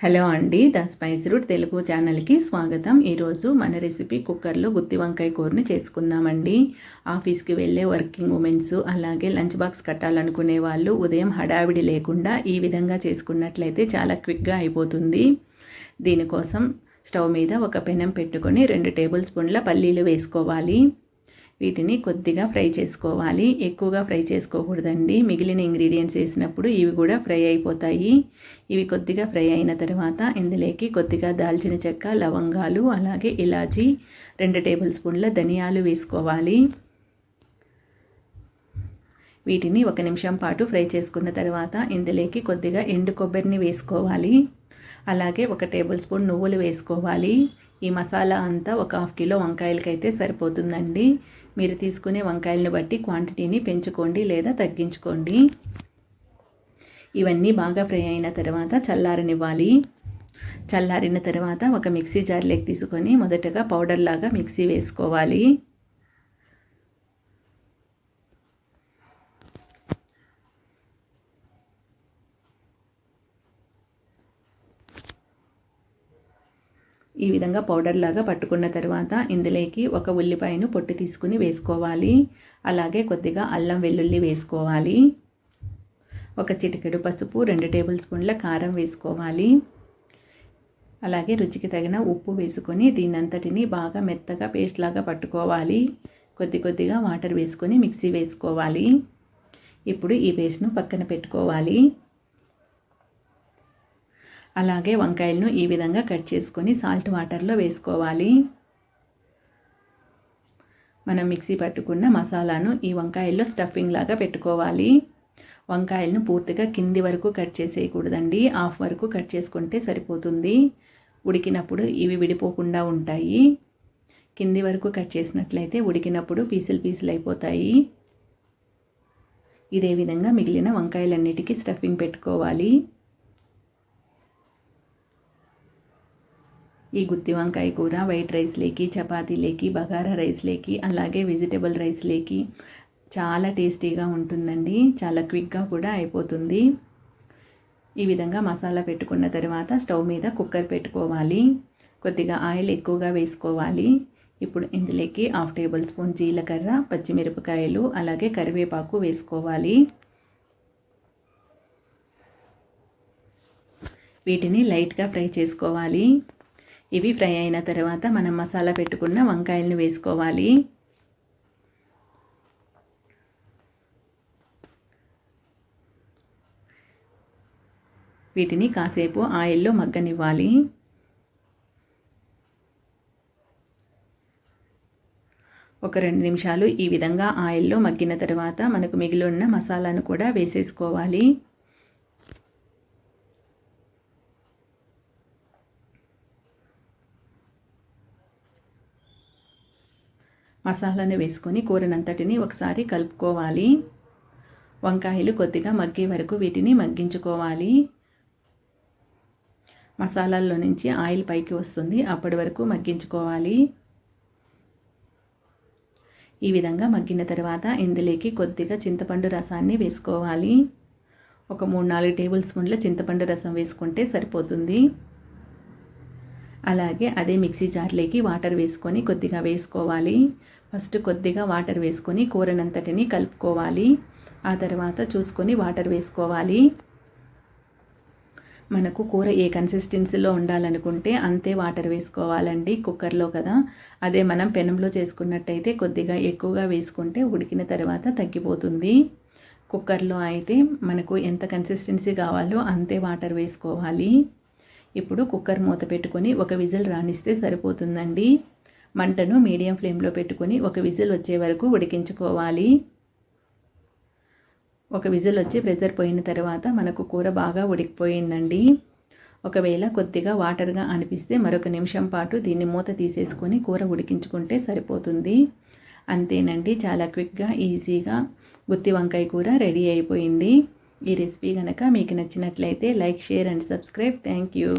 Hello అండి the spice route Telugu ఛానల్కి స్వాగతం. ఈరోజు మన రెసిపీ కుక్కర్లో గుత్తి వంకాయ కూరని చేసుకుందామండి. ఆఫీస్కి వెళ్ళే వర్కింగ్ ఉమెన్స్ అలాగే లంచ్ బాక్స్ కట్టాలనుకునే వాళ్ళు ఉదయం హడావిడి లేకుండా ఈ విధంగా చేసుకున్నట్లయితే చాలా క్విక్గా అయిపోతుంది. దీనికోసం స్టవ్ మీద ఒక పెనం పెట్టుకొని రెండు టేబుల్ స్పూన్ల పల్లీలు వేసుకోవాలి. వీటిని కొద్దిగా ఫ్రై చేసుకోవాలి. ఎక్కువగా ఫ్రై చేసుకోకూడదండి. మిగిలిన ఇంగ్రీడియంట్స్ వేసినప్పుడు ఇవి కూడా ఫ్రై అయిపోతాయి. ఇవి కొద్దిగా ఫ్రై అయిన తర్వాత ఇందులోకి కొద్దిగా దాల్చిన చెక్క లవంగాలు అలాగే ఇలాచి రెండు టేబుల్ స్పూన్ల ధనియాలు వేసుకోవాలి. వీటిని ఒక నిమిషం పాటు ఫ్రై చేసుకున్న తర్వాత ఇందులోకి కొద్దిగా ఎండు కొబ్బరిని వేసుకోవాలి. అలాగే ఒక టేబుల్ స్పూన్ నువ్వులు వేసుకోవాలి. ఈ మసాలా అంతా ఒక హాఫ్ కిలో వంకాయలకైతే సరిపోతుందండి. మీరు తీసుకునే వంకాయలను బట్టి క్వాంటిటీని పెంచుకోండి లేదా తగ్గించుకోండి. ఇవన్నీ బాగా ఫ్రై అయిన తర్వాత చల్లారనివ్వాలి. చల్లారిన తర్వాత ఒక మిక్సీ జార్లోకి తీసుకొని మొదటగా పౌడర్ లాగా మిక్సీ వేసుకోవాలి. ఈ విధంగా పౌడర్ లాగా పట్టుకున్న తర్వాత ఇందులోకి ఒక ఉల్లిపాయను పొట్టు తీసుకుని వేసుకోవాలి. అలాగే కొద్దిగా అల్లం వెల్లుల్లి వేసుకోవాలి. ఒక చిటికెడు పసుపు రెండు టేబుల్ స్పూన్ల కారం వేసుకోవాలి. అలాగే రుచికి తగిన ఉప్పు వేసుకొని దీనంతటిని బాగా మెత్తగా పేస్ట్ లాగా పట్టుకోవాలి. కొద్ది కొద్దిగా వాటర్ వేసుకొని మిక్సీ వేసుకోవాలి. ఇప్పుడు ఈ పేస్ట్ను పక్కన పెట్టుకోవాలి. అలాగే వంకాయలను ఈ విధంగా కట్ చేసుకొని సాల్ట్ వాటర్లో వేసుకోవాలి. మనం మిక్సీ పట్టుకున్న మసాలాను ఈ వంకాయల్లో స్టఫింగ్ లాగా పెట్టుకోవాలి. వంకాయలను పూర్తిగా కింది వరకు కట్ చేసేయకూడదండి. హాఫ్ వరకు కట్ చేసుకుంటే సరిపోతుంది. ఉడికినప్పుడు ఇవి విడిపోకుండా ఉంటాయి. కింది వరకు కట్ చేసినట్లయితే ఉడికినప్పుడు పీసులు పీసులు అయిపోతాయి. ఇదే విధంగా మిగిలిన వంకాయలన్నిటికీ స్టఫింగ్ పెట్టుకోవాలి. ఈ గుత్తి వంకాయ కూర వైట్ రైస్లేకి చపాతీలేకి బగారా రైస్లేకి అలాగే వెజిటేబుల్ రైస్లేకి చాలా టేస్టీగా ఉంటుందండి. చాలా క్విక్గా కూడా అయిపోతుంది. ఈ విధంగా మసాలా పెట్టుకున్న తర్వాత స్టవ్ మీద కుక్కర్ పెట్టుకోవాలి. కొద్దిగా ఆయిల్ ఎక్కువగా వేసుకోవాలి. ఇప్పుడు ఇందులోకి హాఫ్ టేబుల్ స్పూన్ జీలకర్ర పచ్చిమిరపకాయలు అలాగే కరివేపాకు వేసుకోవాలి. వీటిని లైట్గా ఫ్రై చేసుకోవాలి. ఇవి ఫ్రై అయిన తర్వాత మనం మసాలా పెట్టుకున్న వంకాయలను వేసుకోవాలి. వీటిని కాసేపు ఆయిల్లో మగ్గనివ్వాలి. ఒక రెండు నిమిషాలు ఈ విధంగా ఆయిల్లో మగ్గిన తర్వాత మనకు మిగిలి ఉన్న మసాలాను కూడా వేసేసుకోవాలి. మసాలాను వేసుకొని కూరనంతటిని ఒకసారి కలుపుకోవాలి. వంకాయలు కొద్దిగా మగ్గే వరకు వీటిని మగ్గించుకోవాలి. మసాలాల్లో నుంచి ఆయిల్ పైకి వస్తుంది. అప్పటి వరకు మగ్గించుకోవాలి. ఈ విధంగా మగ్గిన తర్వాత ఇందులోకి కొద్దిగా చింతపండు రసాన్ని వేసుకోవాలి. ఒక మూడు నాలుగు టేబుల్ స్పూన్ల చింతపండు రసం వేసుకుంటే సరిపోతుంది. అలాగే అదే మిక్సీ జార్లోకి వాటర్ వేసుకొని కొద్దిగా వేసుకోవాలి. ఫస్ట్ కొద్దిగా వాటర్ వేసుకొని కూరనంతటిని కలుపుకోవాలి. ఆ తర్వాత చూసుకొని వాటర్ వేసుకోవాలి. మనకు కూర ఏ కన్సిస్టెన్సీలో ఉండాలనుకుంటే అంతే వాటర్ వేసుకోవాలండి కుక్కర్లో కదా. అదే మనం పెనంలో చేసుకున్నట్టయితే కొద్దిగా ఎక్కువగా వేసుకుంటే ఉడికిన తర్వాత తగ్గిపోతుంది. కుక్కర్లో అయితే మనకు ఎంత కన్సిస్టెన్సీ కావాలో అంతే వాటర్ వేసుకోవాలి. ఇప్పుడు కుక్కర్ మూత పెట్టుకొని ఒక విజిల్ రాణిస్తే సరిపోతుందండి. మంటను మీడియం ఫ్లేమ్లో పెట్టుకొని ఒక విజిల్ వచ్చే వరకు ఉడికించుకోవాలి. ఒక విజిల్ వచ్చి ప్రెజర్ పోయిన తర్వాత మనకు కూర బాగా ఉడికిపోయిందండి. ఒకవేళ కొద్దిగా వాటర్గా అనిపిస్తే మరొక నిమిషం పాటు దీన్ని మూత తీసేసుకొని కూర ఉడికించుకుంటే సరిపోతుంది. అంతేనండి చాలా క్విక్గా ఈజీగా గుత్తి వంకాయ కూర రెడీ అయిపోయింది. ఈ రెసిపీ కనుక మీకు నచ్చినట్లయితే like share and subscribe. Thank you.